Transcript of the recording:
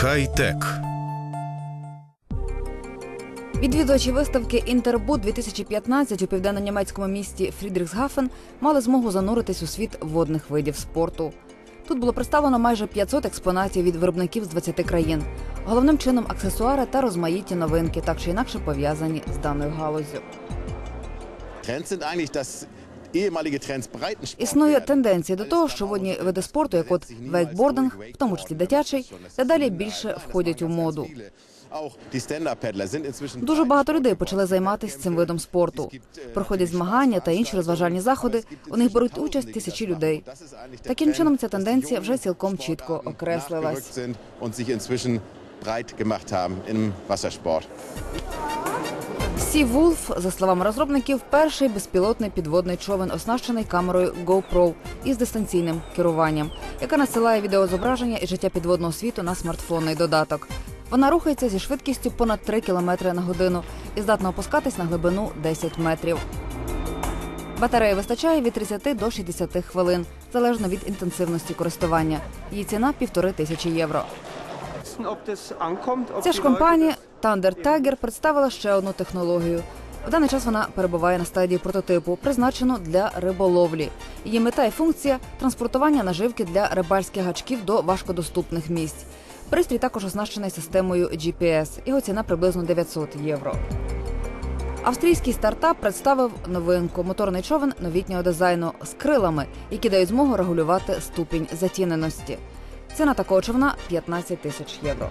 Хай-тек. Відвідувачі виставки Інтербут 2015 у південно-німецькому місті Фрідріхсгафен мали змогу зануритись у світ водних видів спорту. Тут було представлено майже 500 експонатів від виробників з 20 країн. Головним чином аксесуари та розмаїті новинки, так чи інакше пов'язані з даною галузю. Існує тенденція до того, що водні види спорту, як от вейкбординг, в тому числі дитячий, дедалі більше входять у моду. Дуже багато людей почали займатися цим видом спорту. Проходять змагання та інші розважальні заходи. У них беруть участь тисячі людей. Таким чином, ця тенденція вже цілком чітко окреслилась. Сі Вулф, за словами розробників, перший безпілотний підводний човен, оснащений камерою GoPro із дистанційним керуванням, яка насилає відеозображення і життя підводного світу на смартфонний додаток. Вона рухається зі швидкістю понад 3 км на годину і здатна опускатись на глибину 10 метрів. Батареї вистачає від 30 до 60 хвилин, залежно від інтенсивності користування. Її ціна півтори тисячі євро. Ця ж компанія Thunder Tiger представила ще одну технологію. В даний час вона перебуває на стадії прототипу, призначену для риболовлі. Її мета і функція транспортування наживки для рибальських гачків до важкодоступних місць. Пристрій також оснащений системою GPS. Його ціна приблизно 900 євро. Австрійський стартап представив новинку моторний човен новітнього дизайну з крилами, які дають змогу регулювати ступінь затіненості. Ціна такого човна 15 тисяч євро.